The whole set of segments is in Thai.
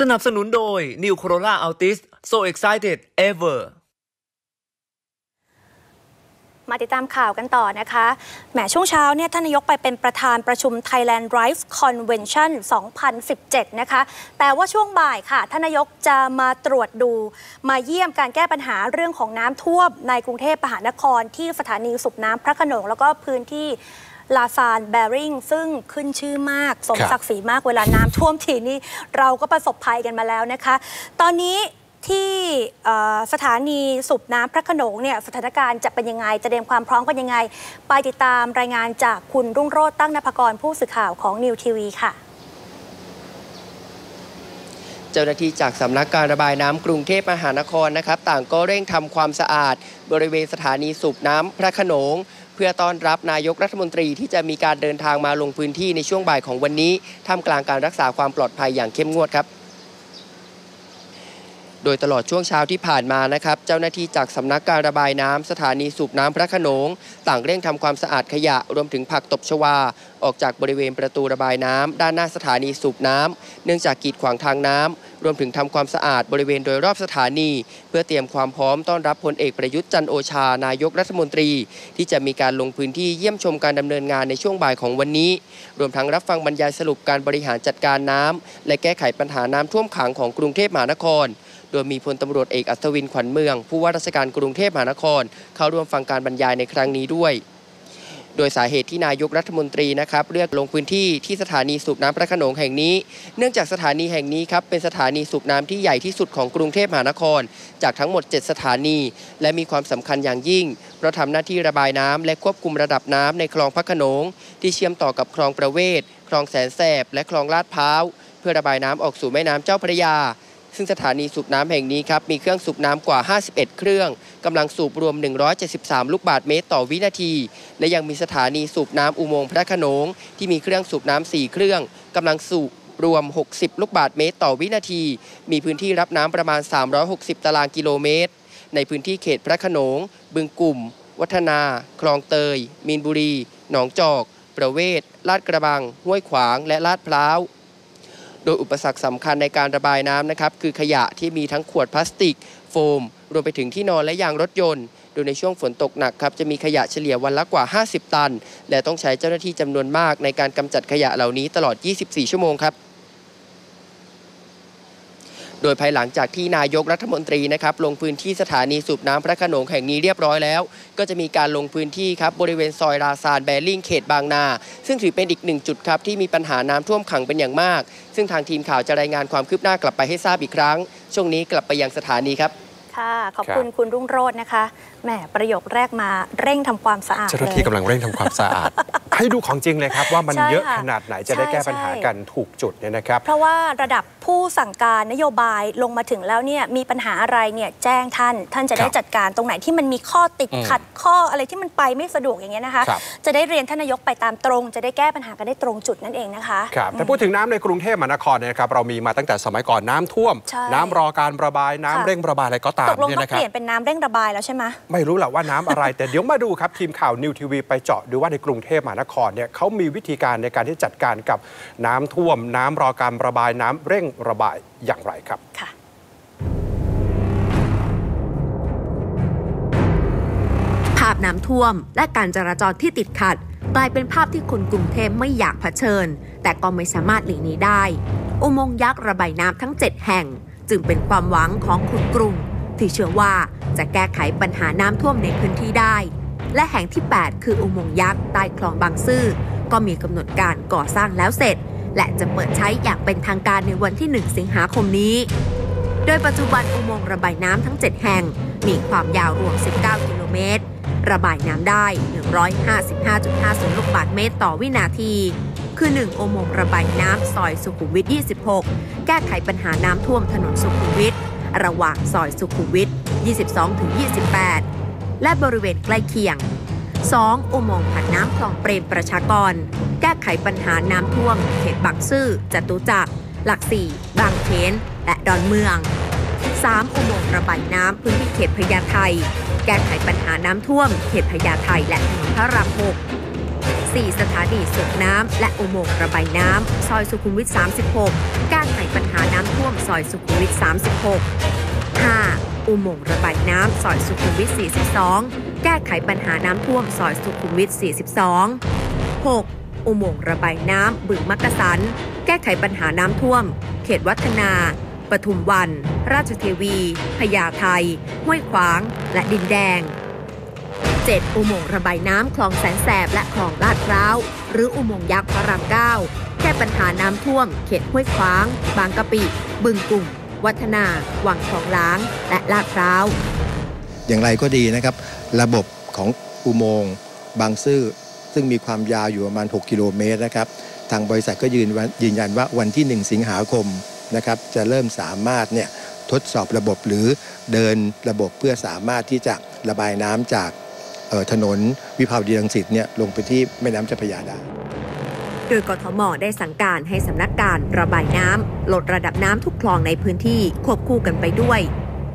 สนับสนุนโดย New Corolla Altis so excited ever มาติดตามข่าวกันต่อนะคะ แหมช่วงเช้าเนี่ยท่านนายกไปเป็นประธานประชุม Thailand Drive Convention 2017 นะคะ แต่ว่าช่วงบ่ายค่ะท่านนายกจะมาตรวจดู มาเยี่ยมการแก้ปัญหาเรื่องของน้ำท่วมในกรุงเทพมหานครที่สถานีสูบน้ำพระโขนงแล้วก็พื้นที่ ลาซานแบริงซึ่งขึ้นชื่อมาก สมศักดิ์ศรีมากเวลาน้ำท่วมทีนี่เราก็ประสบภัยกันมาแล้วนะคะ ตอนนี้ที่สถานีสูบน้ำพระโขนงเนี่ยสถานการณ์จะเป็นยังไงจะเตรียมความพร้อมกันยังไง ไปติดตามรายงานจากคุณรุ่งโรจน์ตั้งนภกรผู้สื่อข่าวของนิวทีวีค่ะเจ้าหน้าที่จากสำนักการระบายน้ำกรุงเทพมหานครนะครับ ต่างก็เร่งทำความสะอาด บริเวณสถานีสูบน้ำพระโขนงเพื่อต้อนรับนายกรัฐมนตรีที่จะมีการเดินทางมาลงพื้นที่ในช่วงบ่ายของวันนี้ท่ามกลางการรักษาความปลอดภัยอย่างเข้มงวดครับโดยตลอดช่วงเช้าที่ผ่านมานะครับ เจ้าหน้าที่จากสำนักการระบายน้ำสถานีสูบน้ำพระขนง ต่างเร่งทำความสะอาดขยะรวมถึงผักตบชวา ออกจากบริเวณประตูระบายน้ำด้านหน้าสถานีสูบน้ำเนื่องจากกีดขวางทางน้ำ รวมถึงทำความสะอาดบริเวณโดยรอบสถานี เพื่อเตรียมความพร้อมต้อนรับพลเอกประยุทธ์จันโอชานายกรัฐมนตรี ที่จะมีการลงพื้นที่เยี่ยมชมการดำเนินงานในช่วงบ่ายของวันนี้ รวมทั้งรับฟังบรรยายสรุปการบริหารจัดการน้ำและแก้ไขปัญหาน้ำท่วมขังของกรุงเทพมหานคร โดยมีพลตำรวจเอกอัศวินขวัญเมือง ผู้ว่าราชการกรุงเทพมหานคร เข้าร่วมฟังการบรรยายในครั้งนี้ด้วย ดยสาเหตุที่นายกรัฐมนตรีนะครับเลือกลงพื้นที่ที่สถานีสูบน้ำพระขนงแห่งนี้ เนื่องจากสถานีแห่งนี้ครับเป็นสถานีสูบน้ำที่ใหญ่ที่สุดของกรุงเทพมหานคร จากทั้งหมด 7 สถานี และมีความสำคัญอย่างยิ่ง เพราะทำหน้าที่ระบายน้ำและควบคุมระดับน้ำในคลองพระขนง ที่เชื่อมต่อกับคลองประเวศคลองแสนแสบและคลองลาดพร้าวเพื่อระบายน้ำออกสู่แม่น้ำเจ้าพระยา ซึ่งสถานีสูบน้ำแห่งนี้ครับมีเครื่องสูบน้ำกว่า 51 เครื่องกำลังสูบรวม 173 ลูกบาศก์เมตรต่อวินาที และยังมีสถานีสูบน้ำอุโมงค์พระขนงที่มีเครื่องสูบน้ำ4เครื่องกำลังสูบรวม 60 ลูกบาศก์เมตรต่อวินาที มีพื้นที่รับน้ำประมาณ 360 ตารางกิโลเมตร ในพื้นที่เขตพระขนง บึงกลุ่ม วัฒนา คลองเตย มีนบุรี หนองจอก ประเวศ ลาดกระบัง ห้วยขวาง และลาดพร้าว โดยอุปสรรคสำคัญในการระบายน้ำนะครับคือขยะที่มีทั้งขวดพลาสติก โฟม รวมไปถึงที่นอนและยางรถยนต์ โดยในช่วงฝนตกหนักครับจะมีขยะเฉลี่ยวันละกว่า 50 ตัน และต้องใช้เจ้าหน้าที่จำนวนมากในการกำจัดขยะเหล่านี้ตลอด 24 ชั่วโมงครับ โดยภายหลังจากที่นายกรัฐมนตรีนะครับลงพื้นที่สถานีสูบน้ำพระขนงแห่งนี้เรียบร้อยแล้ว ก็จะมีการลงพื้นที่ครับบริเวณซอยราซานแบริ่งเขตบางนา ซึ่งถือเป็นอีกหนึ่งจุดครับที่มีปัญหาน้ำท่วมขังเป็นอย่างมาก ซึ่งทางทีมข่าวจะรายงานความคืบหน้ากลับไปให้ทราบอีกครั้ง ช่วงนี้กลับไปยังสถานีครับค่ะขอบคุณคุณรุ่งโรจน์นะคะแหมประโยคแรกมาเร่งทำความสะอาดเจ้าหน้าที่กำลังเร่งทำความสะอาด ให้ดูของจริงเลยครับ ว่ามันเยอะขนาดไหนจะได้แก้ปัญหากันถูกจุดเนี่ยนะครับ เพราะว่าระดับผู้สั่งการนโยบายลงมาถึงแล้วเนี่ยมีปัญหาอะไรเนี่ยแจ้งท่าน ท่านจะได้จัดการตรงไหนที่มันมีข้อติดขัดข้ออะไรที่มันไปไม่สะดวกอย่างเงี้ยนะคะ จะได้เรียนท่านนายกไปตามตรง จะได้แก้ปัญหากันได้ตรงจุดนั่นเองนะคะครับแต่พูดถึงน้ำในกรุงเทพมหานครเนี่ยครับเรามีมาตั้งแต่สมัยก่อนน้ำท่วม น้ำรอการระบายน้ำเร่งระบายอะไรก็ตามเนี่ยนะครับตกลงต้องเปลี่ยนเป็นน้ำเร่งระบายแล้วใช่ไหมไม่รู้แหละว่าน้ำอะไรแต่เดี๋ยวมาดูครับทีมข่าวนิวทีวีไปเจาะดูว่าในกรุงเทพมหานครเนี่ยเขามีวิธีการในการที่จัดการกับน้ำท่วม น้ำรอการระบายน้ำเร่งระบายอย่างไรครับค่ะภาพน้ำท่วม และการจราจรที่ติดขัด กลายเป็นภาพที่คนกรุงเทพไม่อยากเผชิญ แต่ก็ไม่สามารถหลีกหนีได้ อุโมงค์ยักษ์ระบายน้ำทั้ง 7 แห่ง จึงเป็นความหวังของคนกรุง ที่เชื่อว่าจะแก้ไขปัญหาน้ำท่วมในพื้นที่ได้ และแห่งที่ 8 คืออุโมงค์ยักษ์ใต้คลองบางซื่อก็มีกำหนดการก่อสร้างแล้วเสร็จ และจะเปิดใช้อย่างเป็นทางการในวันที่ 1 สิงหาคมนี้ โดยปัจจุบันอุโมงค์ระบายน้ำทั้ง 7 แห่ง มีความยาวรวม 19 กิโลเมตร ระบายน้ำได้ 155.50 ลูกบาศก์เมตรต่อวินาที คือ 1 อุโมงค์ระบายน้ำซอยสุขุมวิท 26 แก้ไขปัญหาน้ำท่วมถนนสุขุมวิท ระหว่างซอยสุขุมวิท 22-28 และบริเวณใกล้เคียง 2. อุโมงค์ผันน้ำคลองเปรมประชากร แก้ไขปัญหาน้ำท่วม เขตบางซื่อจตุจักร หลักสี่บางเขน และดอนเมือง 3. อุโมงค์ระบายน้ำพื้นที่เขตพญาไทแก้ไขปัญหาน้ำท่วม เขตพญาไทและถนนพระรามหก 4 สถานีสูบน้ำและอุโมงค์ระบายน้ำซอยสุขุมวิท 36การไขปัญหาน้ำท่วมซอยสุขุมวิท 36 5. อุโมงค์ระบายน้ำซอยสุขุมวิท 42 แก้ไขปัญหาน้ำท่วมซอยสุขุมวิท 42 6. อุโมงค์ระบายน้ำบึงมักกะสัน แก้ไขปัญหาน้ำท่วม เขตวัฒนา ปทุมวัน ราชเทวี พญาไทห้วยขวาง และดินแดง 7. อุโมงค์ระบายน้ำคลองแสนแสบและคลองลาดพร้าว หรืออุโมงค์ยักษ์พระรามเก้าแก้ปัญหาน้ำท่วม เขตห้วยขวาง บางกะปิ บึงกลุ่ม วัฒนา วังทองล้าง และลาดพร้าว อย่างไรก็ดีนะครับ ระบบของอุโมงค์บางซื่อซึ่งมีความยาวอยู่ประมาณ 6 กิโลเมตรนะครับ ทางบริษัทก็ยืนยืนยันว่าวันที่ 1 สิงหาคมนะครับ จะเริ่มสามารถเนี่ยทดสอบระบบหรือเดินระบบเพื่อสามารถที่จะระบายน้ำจากออถนนวิภาวดีรังสิตเนี่ยลงไปที่แม่น้ำเจ้าพระยาได้ โดยกทมได้สั่งการให้สำนักการระบายน้ำลดระดับน้ำทุกคลองในพื้นที่ควบคู่กันไปด้วย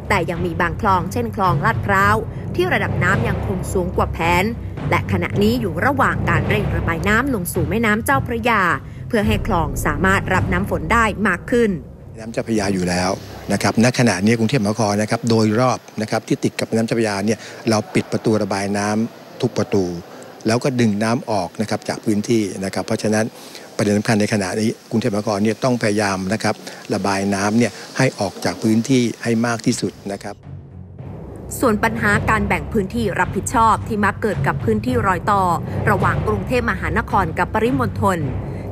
แต่ยังมีบางคลองเช่นคลองลาดพร้าว ที่ระดับน้ำยังคงสูงกว่าแผน และขณะนี้อยู่ระหว่างการเร่งระบายน้ำลงสู่แม่น้ำเจ้าพระยา เพื่อให้คลองสามารถรับน้ำฝนได้มากขึ้นน้ำเจ้าพระยาอยู่แล้วนะครับ ณ ขณะนี้กรุงเทพมหานครนะครับ โดยรอบนะครับที่ติดกับแม่น้ำเจ้าพระยาเนี่ยเราปิดประตูระบายน้ำทุกประตู แล้วก็ดึงน้ำออกนะครับจากพื้นที่นะครับ เพราะฉะนั้นประเด็นสำคัญในขณะนี้กรุงเทพมหานครเนี่ยต้องพยายามนะครับระบายน้ำเนี่ยให้ออกจากพื้นที่ให้มากที่สุดนะครับส่วนปัญหาการแบ่งพื้นที่รับผิดชอบที่มักเกิดกับพื้นที่รอยต่อ ระหว่างกรุงเทพมหานครกับปริมณฑล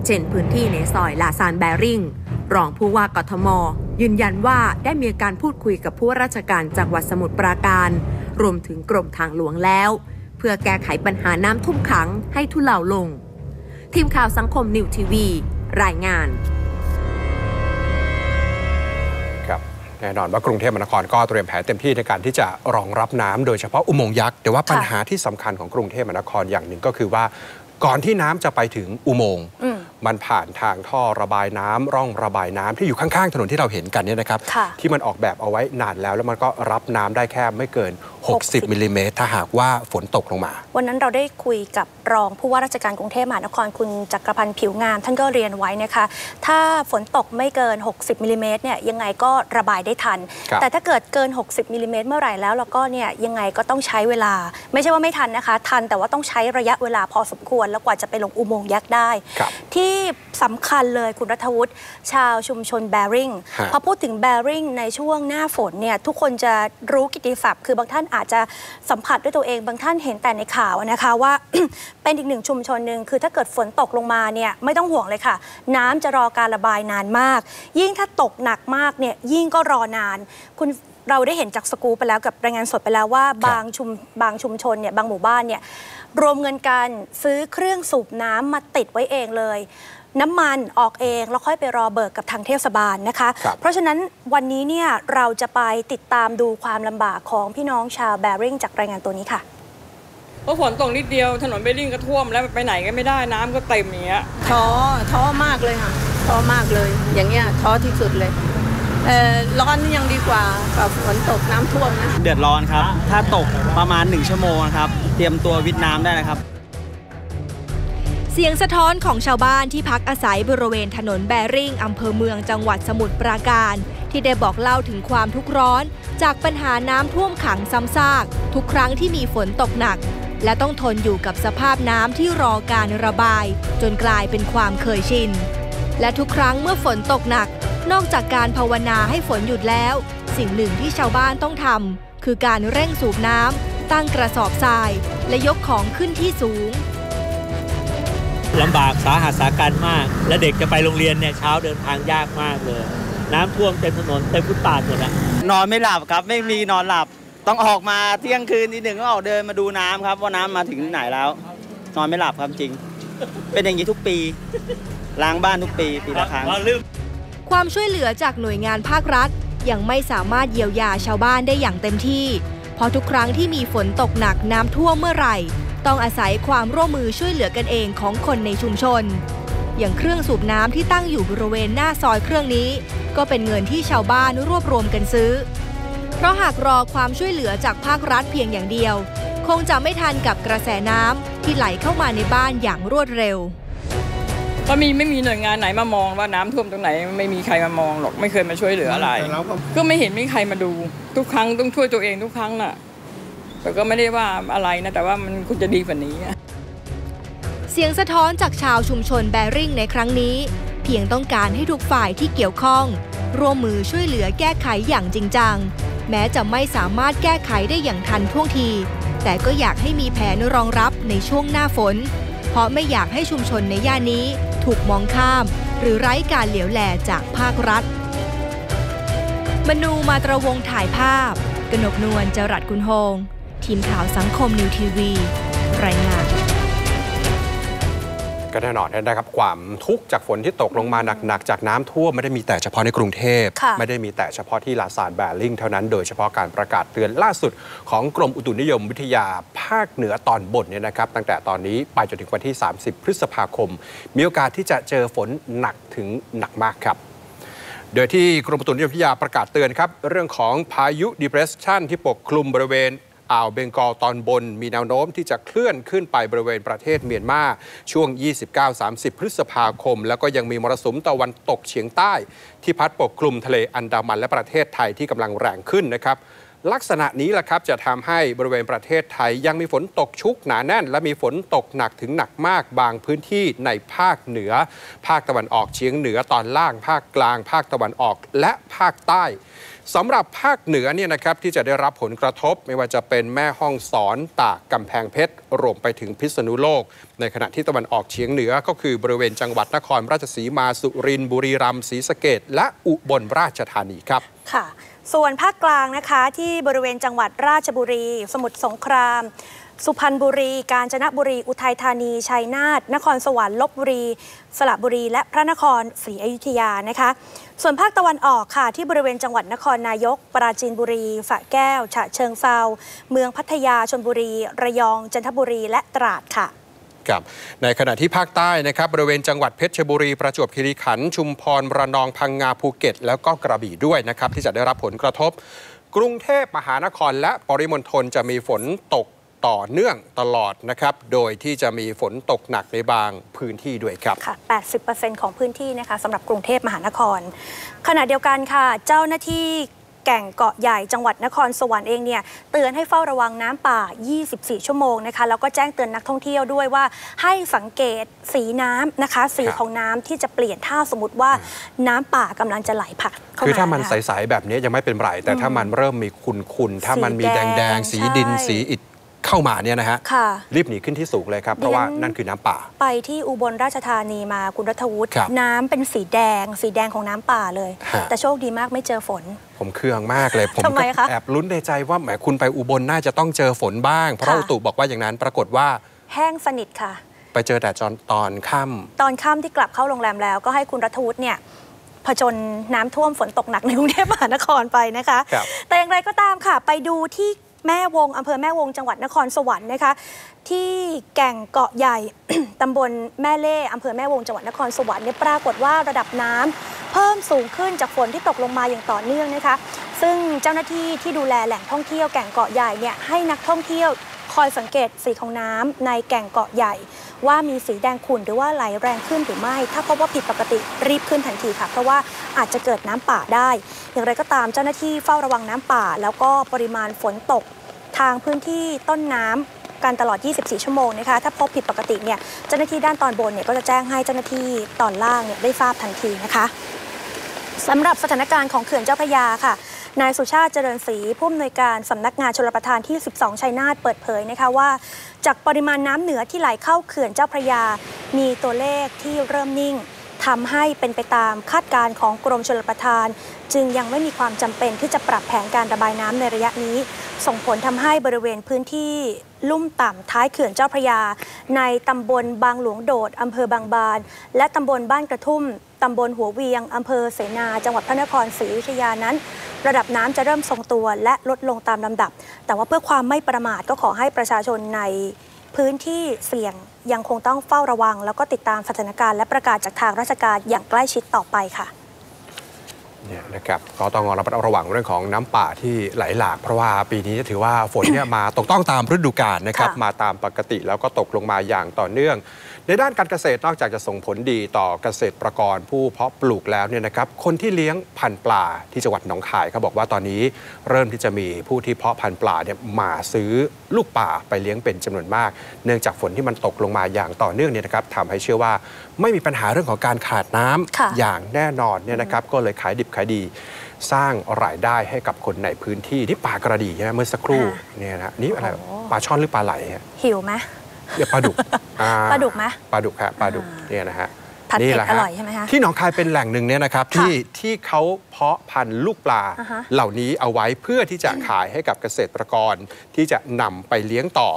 เช่นพื้นที่ในซอยลาซานแบริ่งรองผู้ว่ากทม ยืนยันว่าได้มีการพูดคุยกับผู้ราชการจังหวัดสมุทรปราการ รวมถึงกรมทางหลวงแล้ว พื่อแก้ไขปัญหาน้ำท่วมขังให้ทุเลาลง ทีมข่าวสังคมนิวทีวี รายงานครับแน่นอนว่ากรุงเทพมหานครก็เตรียมแผนเต็มที่ในการที่จะรองรับน้ำโดยเฉพาะอุโมงค์ยักษ์แต่ว่าปัญหาที่สำคัญของกรุงเทพมหานครอย่างหนึ่งก็คือว่าก่อนที่น้ำจะไปถึงอุโมงค์อื มมันผ่านทางท่อระบายน้ำร่องระบายน้ำที่อยู่ข้างๆถนนที่เราเห็นกันเนี่ยนะครับค่ะที่มันออกแบบเอาไว้นานแล้วแล้วมันก็รับน้ำได้แค่ไม่เกิน 60มิลลิเมตรถ้าหากว่าฝนตกลงมา วันนั้นเราได้คุยกับรองผู้ว่าราชการกรุงเทพมหานครคุณจักรพันธ์ผิวงาม ท่านก็เรียนไว้นะคะ ถ้าฝนตกไม่เกิน 60มิลลิเมตรเนี่ยยังไงก็ระบายได้ทันครับแต่ถ้าเกิดเกิน 60มิลลิเมตรเมื่อไหร่แล้วแล้วก็เนี่ยยังไงก็ต้องใช้เวลา ไม่ใช่ว่าไม่ทันนะคะ ทันแต่ว่าต้องใช้ระยะเวลาพอสมควร แล้วกว่าจะไปลงอุโมงค์ยักษ์ได้ครับที่สำคัญเลยคุณรัฐวุฒิชาวชุมชนแบริ่งฮะพอพูดถึงแบริ่งในช่วงหน้าฝนเนี่ยทุกคนจะรู้กิตติศัพท์คือบางท่านอาจจะสัมผัสด้วยตัวเองบางท่านเห็นแต่ในข่าวนะคะว่า เป็นอีกหนึ่งชุมชนหนึ่งคือถ้าเกิดฝนตกลงมาเนี่ยไม่ต้องห่วงเลยค่ะ น้ำจะรอการระบายนานมาก ยิ่งถ้าตกหนักมากเนี่ยยิ่งก็รอนาน คุณเราได้เห็นจากสกูปไปแล้วกับรายงานสดไปแล้วว่าบางชุมบางชุมชนเนี่ยบางหมู่บ้านเนี่ยรวมเงินกันซื้อเครื่องสูบน้ำมาติดไว้เองเลยน้ำมันออกเองแล้วค่อยไปรอเบิกกับทางเทศบาลนะคะครับเพราะฉะนั้นวันนี้เนี่ยเราจะไปติดตามดูความลำบากของพี่น้องชาวแบริ่งจากรายงานตัวนี้ค่ะ เพราะฝนตกนิดเดียวถนนเบลลิงก็ท่วมแล้วไปไหนก็ไม่ได้น้ำก็เต็มอย่างเงี้ยท้อท้อมากเลยค่ะท้อมากเลย อย่างเงี้ยท้อที่สุดเลยเอ่อร้อนนี่ยังดีกว่ากับฝนตกน้ำท่วมนะเดือดร้อนครับ ถ้าตกประมาณ 1 ชั่วโมงนะครับ เตรียมตัววิทน้ำได้นะครับ เสียงสะท้อนของชาวบ้านที่พักอาศัยบริเวณถนนแบริ่งอำเภอเมืองจังหวัดสมุทรปราการ ที่ได้บอกเล่าถึงความทุกข์ร้อน จากปัญหาน้ำท่วมขังซ้ำซาก ทุกครั้งที่มีฝนตกหนัก และต้องทนอยู่กับสภาพน้ำที่รอการระบาย จนกลายเป็นความเคยชิน และทุกครั้งเมื่อฝนตกหนัก นอกจากการภาวนาให้ฝนหยุดแล้ว สิ่งหนึ่งที่ชาวบ้านต้องทำคือการเร่งสูบน้ำตั้งกระสอบทราย และยกของขึ้นที่สูงลำบากสาหัสสาการมาก และเด็กจะไปโรงเรียนเนี่ยเช้าเดินทางยากมากเลย น้ำท่วมเต็มถนนเต็มฟุตบาทหมดอะนอนไม่หลับครับไม่มีนอนหลับ ต้องออกมาเที่ยงคืนทีหนึ่งก็ออกเดินมาดูน้ำครับว่าน้ำมาถึงไหนแล้ว นอนไม่หลับครับจริง เป็นอย่างนี้ทุกปี ล้างบ้านทุกปีปีละครั้งความช่วยเหลือจากหน่วยงานภาครัฐ ยังไม่สามารถเยียวยาชาวบ้านได้อย่างเต็มที่ เพราะทุกครั้งที่มีฝนตกหนักน้ำท่วมเมื่อไหร่ ต้องอาศัยความร่วมมือช่วยเหลือกันเองของคนในชุมชน อย่างเครื่องสูบน้ำที่ตั้งอยู่บริเวณหน้าซอยเครื่องนี้ ก็เป็นเงินที่ชาวบ้านรวบรวมกันซื้อเพ ราะหากรอความช่วยเหลือจากภาครัฐเพียงอย่างเดียว คงจะไม่ทันกับกระแสน้ำที่ไหลเข้ามาในบ้านอย่างรวดเร็วก็มีไม่มีหน่วยงานไหนมามองว่าน้ำท่วมตรงไหนไม่มีใครมามองหรอกไม่เคยมาช่วยเหลืออะไร ก็ไม่เห็นมีใครมาดู ทุกครั้งต้องช่วยตัวเองทุกครั้งน่ะแต่ก็ไม่ได้ว่าอะไรนะแต่ว่ามันควรจะดีกว่านี้อะเสียงสะท้อนจากชาวชุมชนแบริ่งในครั้งนี้ เพียงต้องการให้ทุกฝ่ายที่เกี่ยวข้อง ร่วมมือช่วยเหลือแก้ไขอย่างจริงจัง แม้จะไม่สามารถแก้ไขได้อย่างทันท่วงที แต่ก็อยากให้มีแผนรองรับในช่วงหน้าฝน เพราะไม่อยากให้ชุมชนในย่านนี้ถูกมองข้าม หรือไร้การเหลียวแลจากภาครัฐ มนูมาตระวงถ่ายภาพ กนกนวลจรัสกุลโฮง ทีมข่าวสังคมนิวทีวี รายงาน ก็แน่นอนนะครับความทุกข์จากฝนที่ตกลงมาหนักๆ จากน้ำท่วมไม่ได้มีแต่เฉพาะในกรุงเทพค่ะไม่ได้มีแต่เฉพาะที่ลาซานแบริ่งเท่านั้นโดยเฉพาะการประกาศเตือนล่าสุดของกรมอุตุนิยมวิทยาภาคเหนือตอนบนเนี่ยนะครับ ตั้งแต่ตอนนี้ไปจนถึงวันที่ 30 พฤษภาคม มีโอกาสที่จะเจอฝนหนักถึงหนักมากครับโดยที่กรมอุตุนิยมวิทยาประกาศเตือนครับ เรื่องของพายุ depression ที่ปกคลุมบริเวณ อ่าวเบงกอลตอนบน มีแนวโน้มที่จะเคลื่อนขึ้นไปบริเวณประเทศเมียนมาช่วง 29-30 พฤษภาคม แล้วก็ยังมีมรสุมตะวันตกเฉียงใต้ ที่พัดปกคลุมทะเลอันดามันและประเทศไทยที่กำลังแรงขึ้นนะครับลักษณะนี้แหละครับจะทำให้บริเวณประเทศไทยยังมีฝนตกชุกหนาแน่น และมีฝนตกหนักถึงหนักมากบางพื้นที่ในภาคเหนือ ภาคตะวันออกเฉียงเหนือตอนล่าง ภาคกลาง ภาคตะวันออกและภาคใต้ สำหรับภาคเหนือเนี่ยนะครับที่จะได้รับผลกระทบไม่ว่าจะเป็นแม่ห้องสอนตากกำแพงเพชรรวมไปถึงพิษณุโลก ในขณะที่ตะวันออกเฉียงเหนือก็คือบริเวณจังหวัดนครราชสีมาสุรินทร์บุรีรัมย์ศรีสะเกดและอุบลราชธานีครับค่ะ ส่วนภาคกลางนะคะที่บริเวณจังหวัดราชบุรี สมุทรสงคราม สุพรรณบุรี กาญจนบุรี อุทัยธานี ชัยนาท นครสวรรค์ ลบบุรี สระบุรี และพระนครศรีอยุธยานะคะ ส่วนภาคตะวันออกค่ะ ที่บริเวณจังหวัดนครนายก ปราจีนบุรีสระแก้ว ฉะเชิงเซาเมืองพัทยาชลบุรี ระยอง จันทบุรี และตราดค่ะครับในขณะที่ภาคใต้นะครับบริเวณจังหวัดเพชรบุรี ประจวบคีรีขันธ์ชุมพรระนองพังงาภูเก็ต แล้วก็กระบี่ด้วยนะครับที่จะได้รับผลกระทบ กรุงเทพมหานครและปริมณฑลจะมีฝนตก ต่อเนื่องตลอดนะครับ โดยที่จะมีฝนตกหนักในบางพื้นที่ด้วยครับค่ะ 80%ของพื้นที่นะคะสำหรับกรุงเทพมหานคร ขณะเดียวกันค่ะ เจ้าหน้าที่แก่งเกาะใหญ่จังหวัดนครสวรรค์เองเนี่ยเตือนให้เฝ้าระวังน้ำป่า 24 ชั่วโมงนะคะแล้วก็แจ้งเตือนนักท่องเที่ยวด้วยว่า ให้สังเกตสีน้ำนะคะ สีครับของน้ำที่จะเปลี่ยนถ้าสมมติว่าน้ำป่ากำลังจะไหลผ่านเข้าคือถ้ามันะะใสๆแบบนี้ยังไม่เป็นไรแต่ถ้ามันเริ่มมีขุ่นๆถ้ามันมีสีแแดดงงๆ สีดินใช่สีอิฐ เข้ามาเนี่ยนะฮะค่ะ รีบหนีขึ้นที่สูงเลยครับ เพราะว่าดิฉันนั่นคือน้ำป่า ไปที่อุบลราชธานีมาคุณรัฐวุฒิครับน้ำเป็นสีแดง สีแดงของน้ำป่าเลย ฮะ แต่โชคดีมากไม่เจอฝน ผมเคืองมากเลย ผมทำไมก็คะแอบลุ้นในใจว่าแหมคุณไปอุบลน่าจะต้องเจอฝนบ้าง เพราะค่ะ อุตุบอกว่าอย่างนั้นปรากฏว่าแห้งสนิทค่ะ ไปเจอแต่จอนตอนค่ตอนค่ำที่กลับเข้าโรงแรมแล้ว ก็ให้คุณรัฐวุฒิเนี่ยผจญน้ำท่วมฝนตกหนักในกรุงเทพมหานครไปนะคะ ครับ แต่อย่างไรก็ตามค่ะ ไปดูที่ แม่วงอำเภอแม่วงจังหวัดนครสวรรค์นะคะ ที่แก่งเกาะใหญ่ ตำบลแม่เล่อำเภอแม่วงจังหวัดนครสวรรค์เนี่ยปรากฏว่าระดับน้ำเพิ่มสูงขึ้นจากฝนที่ตกลงมาอย่างต่อเนื่องนะคะ ซึ่งเจ้าหน้าที่ที่ดูแลแหล่งท่องเที่ยวแก่งเกาะใหญ่เนี่ยให้นักท่องเที่ยว คอยสังเกตสีของน้ำในแก่งเกาะใหญ่ ว่ามีสีแดงขุ่นหรือว่าไหลแรงขึ้นหรือไม่ ถ้าพบว่าผิดปกติรีบขึ้นทันทีค่ะ เพราะว่าอาจจะเกิดน้ำป่าได้ อย่างไรก็ตามเจ้าหน้าที่เฝ้าระวังน้ำป่า แล้วก็ปริมาณฝนตกทางพื้นที่ต้นน้ำกันตลอด 24 ชั่วโมงนะคะ ถ้าพบผิดปกติเนี่ย เจ้าหน้าที่ด้านตอนบนเนี่ยก็จะแจ้งให้เจ้าหน้าที่ตอนล่างเนี่ยได้ทราบทันทีนะคะสำหรับสถานการณ์ของเขื่อนเจ้าพระยาค่ะ นายสุชาติเจริญศรีผู้อำนวยการสำนักงานชลประทานที่ 12 ชัยนาทเปิดเผยนะคะว่า จากปริมาณน้ำเหนือที่ไหลเข้าเขื่อนเจ้าพระยา มีตัวเลขที่เริ่มนิ่งทำให้เป็นไปตามคาดการณ์ของกรมชลประทาน จึงยังไม่มีความจำเป็นที่จะปรับแผนการระบายน้ำในระยะนี้ ส่งผลทำให้บริเวณพื้นที่ลุ่มต่ำท้ายเขื่อนเจ้าพระยา ในตำบลบางหลวงโดดอำเภอบางบาน และตำบลบ้านกระทุ่ม ตำบลหัวเวียงอำเภอเสนา จังหวัดพระนครศรีอยุธยานั้น ระดับน้ำจะเริ่มทรงตัวและลดลงตามลำดับ แต่ว่าเพื่อความไม่ประมาทก็ขอให้ประชาชนในพื้นที่เสี่ยงยังคงต้องเฝ้าระวัง แล้วก็ติดตามสถานการณ์และประกาศจากทางราชการอย่างใกล้ชิดต่อไปค่ะเนี่ยนะครับก็ต้องระมัดระวังเรื่องของน้ำป่าที่ไหลหลาก เพราะว่าปีนี้ถือว่าฝนเนี่ยมาตกต้องตามฤดูกาลนะครับค่ะมาตามปกติแล้วก็ตกลงมาอย่างต่อเนื่อง ในด้านการเกษตรนอกจากจะส่งผลดีต่อเกษตรกรผู้เพาะปลูกแล้วเนี่ยนะครับคนที่เลี้ยงพันธุ์ปลาที่จังหวัดหนองคายเขาบอกว่าตอนนี้เริ่มที่จะมีผู้ที่เพาะพันธุ์ปลาเนี่ยมาซื้อลูกปลาไปเลี้ยงเป็นจำนวนมาก เนื่องจากฝนที่มันตกลงมาอย่างต่อเนื่องเนี่ยนะครับทำให้เชื่อว่าไม่มีปัญหาเรื่องของการขาดน้ำค่ะอย่างแน่นอนเนี่ยนะครับก็เลยขายดิบขายดีสร้างรายได้ให้กับคนในพื้นที่ที่ป่ากระดีใช่ไหมเมื่อสักครู่เนี่ยนะนี่อะไรปลาช่อนหรือปลาไหลฮะหิวไหม เรียกปลาดุกอ่ปลาดุกไหมปลาดุกฮะปลาดุกเนี่ยนะฮะผัดเผ็ดนี่แหละอฮะร่อยใช่ไหมคะที่หนองคายเป็นแหล่งหนึ่งเนี่ยนะครับค่ะที่ที่เขาเพาะพันธุ์ลูกปลาอ่าฮะเหล่านี้เอาไว้เพื่อที่จะขายให้กับเกษตรกรที่จะนำไปเลี้ยงต่อ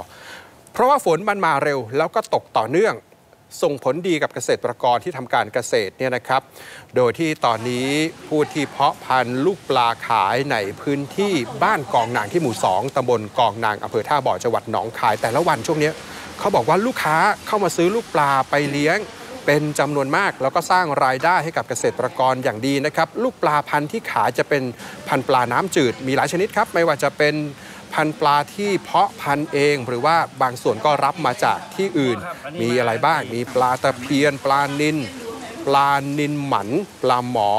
เพราะว่าฝนมันมาเร็วแล้วก็ตกต่อเนื่องส่งผลดีกับเกษตรกรที่ทำการเกษตรเนี่ยนะครับ โดยที่ตอนนี้ผู้ที่เพาะพันธุ์ลูกปลาขายในพื้นที่บ้านกองนางที่หมู่ 2ตำบลกองนางอำเภอท่าบ่อจังหวัดหนองคายแต่ละวันช่วงเนี้ย เขาบอกว่าลูกค้าเข้ามาซื้อลูกปลาไปเลี้ยง เป็นจำนวนมาก แล้วก็สร้างรายได้ให้กับเกษตรกรอย่างดีนะครับ ลูกปลาพันธุ์ที่ขายจะเป็นพันธุ์ปลาน้ำจืด มีหลายชนิดครับ ไม่ว่าจะเป็นพันธุ์ปลาที่เพาะพันธุ์เอง หรือว่าบางส่วนก็รับมาจากที่อื่น มีอะไรบ้าง มีปลาตะเพียน ปลานินปลานินหมัน ปลาหมอ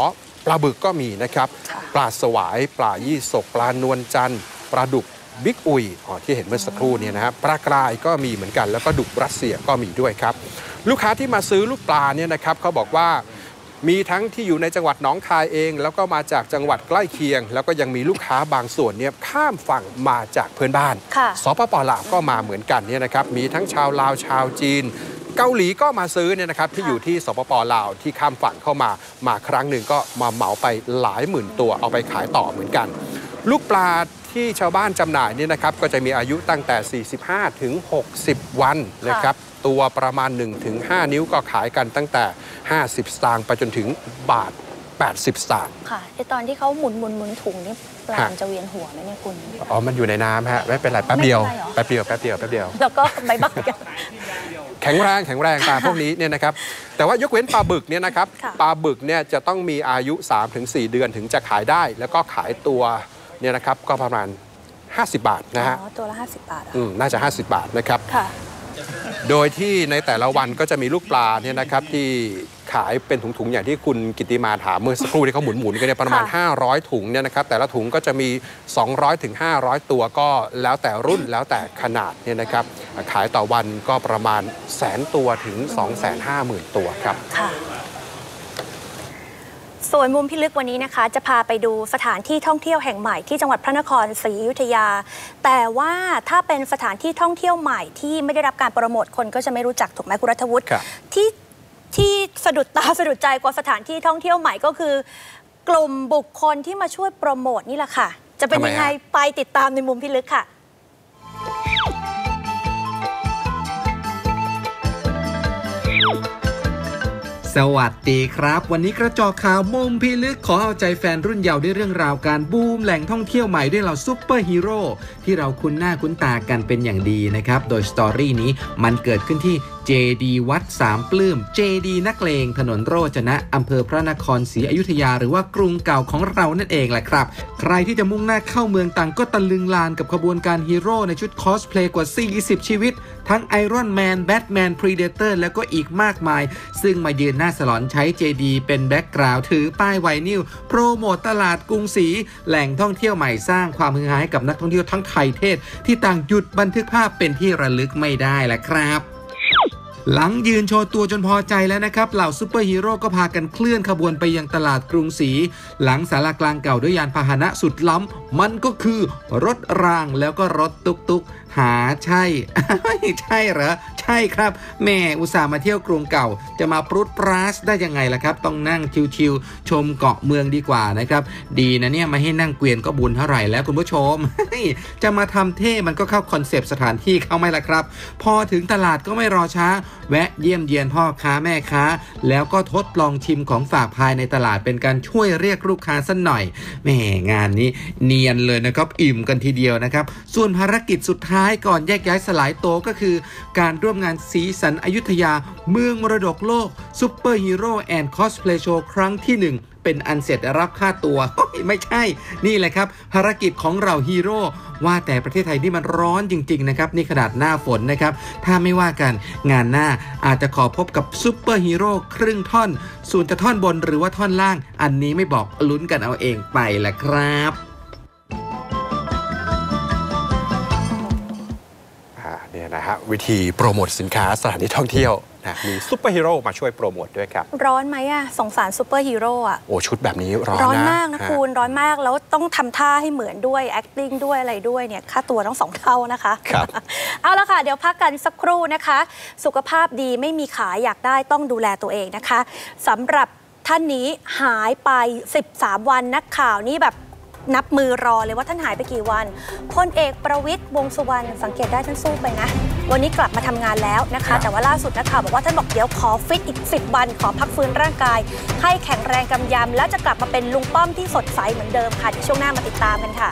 ปลาบึกก็มีนะครับ ปลาสวาย ปลายี่สก ปลานวลจันทร์ปลาดุก บิ๊กอุยอ๋อที่เห็นเมื่อสักครู่เนี่ยนะครับปลากรายก็มีเหมือนกัน แล้วก็ดุกรัสเซียก็มีด้วยครับ ลูกค้าที่มาซื้อลูกปลาเนี่ยนะครับเขาบอกว่ามีทั้งที่อยู่ในจังหวัดหนองคายเอง แล้วก็มาจากจังหวัดใกล้เคียง แล้วก็ยังมีลูกค้าบางส่วนเนี่ยข้ามฝั่งมาจากเพื่อนบ้านค่ะสปปลาวก็มาเหมือนกันเนี่ยนะครับมีทั้งชาวลาวชาวจีนเกาหลีก็มาซื้อเนี่ยนะครับที่อยู่ที่สปปลาวที่ข้ามฝั่งเข้ามามาครั้งหนึ่งก็มาเหมาไปหลายหมื่นตัวเอาไปขายต่อเหมือนกัน ลูกปลา ที่ชาวบ้านจำหน่ายเนี่ยนะครับก็จะมีอายุตั้งแต่ 45 ถึง 60 วันนะครับตัวประมาณ 1-5 นิ้วก็ขายกันตั้งแต่ 50 สตางค์ไปจนถึงบาท 80 สตางค์ค่ะไอตอนที่เขาหมุนหมุนหมุนถุงนี่ปลาฮะมันจะเวียนหัวไหมเนี่ยคุณ อ๋อ มันอยู่ในน้ำฮะ ไม่เป็นไรแป๊บเดียวไม่เป็นไรเหรอแป๊บเดียว แป๊บเดียว แป๊บเดียว แล้วก็ใบบักกันแข็งแรงแข็งแรงปลาพวกนี้เนี่ยนะครับ แต่ว่ายกเว้นปลาบึกเนี่ยนะครับค่ะปลาบึกเนี่ยจะต้องมีอายุ 3-4 เดือนถึงจะขายได้ แล้วก็ขายตัว เนี่ยนะครับก็ประมาณ 50 บาทนะฮะอ๋อตัวละ 50 บาทเหรออืมน่าจะ 50 บาทนะครับ ค่ะ โดยที่ในแต่ละวันก็จะมีลูกปลาเนี่ยนะครับที่ขายเป็นถุงๆ อย่างที่คุณกิติมาถามเมื่อสักครู่ที่เขาหมุนๆกันเนี่ยประมาณ ค่ะ 500 ถุงเนี่ยนะครับแต่ละถุงก็จะมี 200ถึง500 ตัวก็แล้วแต่รุ่นแล้วแต่ขนาดเนี่ยนะครับขายต่อวันก็ประมาณแสนตัวถึง250,000 ตัวครับ ค่ะ ส่วนมุมพิลึกวันนี้นะคะ จะพาไปดูสถานที่ท่องเที่ยวแห่งใหม่ที่จังหวัดพระนครศรีอยุธยา แต่ว่าถ้าเป็นสถานที่ท่องเที่ยวใหม่ที่ไม่ได้รับการโปรโมทคนก็จะไม่รู้จักถูกไหมคุณรัฐวุฒิครับที่ที่สะดุดตาสะดุดใจกว่าสถานที่ท่องเที่ยวใหม่ก็คือ กลุ่มบุคคลที่มาช่วยโปรโมทนี่แหละค่ะ จะเป็นทำไมยังไงฮะไปติดตามในมุมพิลึกค่ะ สวัสดีครับ วันนี้กระจอกข่าวมุมพิลึกขอเอาใจแฟนรุ่นเยาว์ด้วยเรื่องราวการบูมแหล่งท่องเที่ยวใหม่ด้วยเราซูเปอร์ฮีโร่ที่เราคุ้นหน้าคุ้นตากันเป็นอย่างดีนะครับ โดยสตอรี่นี้มันเกิดขึ้นที่ เจดีวัดสามปลื้ม เจดีนักเลง ถนนโรจนะ อำเภอพระนครศรีอยุธยา หรือว่ากรุงเก่าของเรานั่นเองแหละครับ ใครที่จะมุ่งหน้าเข้าเมืองต่างก็ตะลึงลานกับขบวนการฮีโร่ในชุดคอสเพลย์กว่า 40 ชีวิต ทั้งไอรอนแมนแบทแมนพรีเดเตอร์แล้วก็อีกมากมาย ซึ่งมายืนหน้าสลอนใช้เจดีเป็นแบ็กกราวด์ถือป้ายไวนิลโปรโมตตลาดกรุงศรีแหล่งท่องเที่ยวใหม่สร้างความฮือฮาให้กับนักท่องเที่ยวทั้งไทยเทศ ที่ต่างหยุดบันทึกภาพเป็นที่ระลึกไม่ได้แหละครับ หลังยืนโชว์ตัวจนพอใจแล้วนะครับ เหล่าซูเปอร์ฮีโร่ก็พากันเคลื่อนขบวนไปยังตลาดกรุงศรีหลังสารากลางเก่าด้วยยานพาหนะสุดล้ำ มันก็คือรถรางแล้วก็รถตุกตุกหาใช่ ใช่เหรอ ใช่ครับ แม่อุตส่าห์มาเที่ยวกรุงเก่า จะมาปรุดปราสได้ยังไงล่ะครับ ต้องนั่งชิวๆชมเกาะเมืองดีกว่านะครับ ดีนะเนี่ยมาให้นั่งเกวียนก็บุญเท่าไหร่แล้วคุณผู้ชม จะมาทำเท่มันก็เข้าคอนเซปต์สถานที่เข้าไหมล่ะครับ พอถึงตลาดก็ไม่รอช้าแวะเยี่ยมเยียนพ่อค้าแม่ค้า แล้วก็ทดลองชิมของฝากภายในตลาดเป็นการช่วยเรียกลูกค้าสักหน่อยแหมงานนี้เนียนเลยนะครับอิ่มกันทีเดียวนะครับ ส่วนภารกิจสุดท้ายก่อนแยกย้ายสลายโตก็คือ การร่วมงานสีสันอยุธยา เมืองมรดกโลกซูเปอร์ฮีโร่แอนด์คอสเพลย์โชว์ครั้งที่หนึ่ง เป็นอันเสร็จรับค่าตัวไม่ใช่ นี่แหละครับ ภารกิจของเราฮีโร่ว่าแต่ประเทศไทยนี่มันร้อนจริง ๆ นะครับ นี่ขนาดหน้าฝนนะครับ ถ้าไม่ว่ากันงานหน้าอาจจะขอพบกับซูเปอร์ฮีโร่ครึ่งท่อน ส่วนจะท่อนบนหรือว่าท่อนล่าง อันนี้ไม่บอกลุ้นกันเอาเองไปแหละครับเนี่ยนะฮะวิธีโปรโมทสินค้าสถานที่ท่องเที่ยว นะมีซูเปอร์ฮีโร่มาช่วยโปรโมทด้วยครับ ร้อนไหมอะสงสารซูเปอร์ฮีโร่อะโอ้ชุดแบบนี้ร้อนร้อนนะมากนะฮะคุณร้อนมากแล้วต้องทำท่าให้เหมือนด้วย acting ด้วยอะไรด้วยเนี่ยค่าตัวต้องสองเท่านะคะครับเอาละค่ะ เดี๋ยวพักกันสักครู่นะคะ สุขภาพดีไม่มีขายอยากได้ต้องดูแลตัวเองนะคะสำหรับท่านนี้หายไป 13 วันนักข่าวนี่แบบ นับมือรอเลยว่าท่านหายไปกี่วันพลเอกประวิตยวงษ์สุวรรณสังเกตได้ท่านสู้ไปนะ วันนี้กลับมาทำงานแล้วนะครัคะบแต่ว่าล่าสุดนักข่าวบอกว่าท่านบอกเดี๋ยวขอฟิตอีก 10 วัน ขอพักฟื้นร่างกาย ให้แข็งแรงกำยำแล้วจะกลับมาเป็นลุงป้อมที่สดใสเหมือนเดิมค่ะเดี๋ยวช่วงหน้ามาติดตามกันค่ะ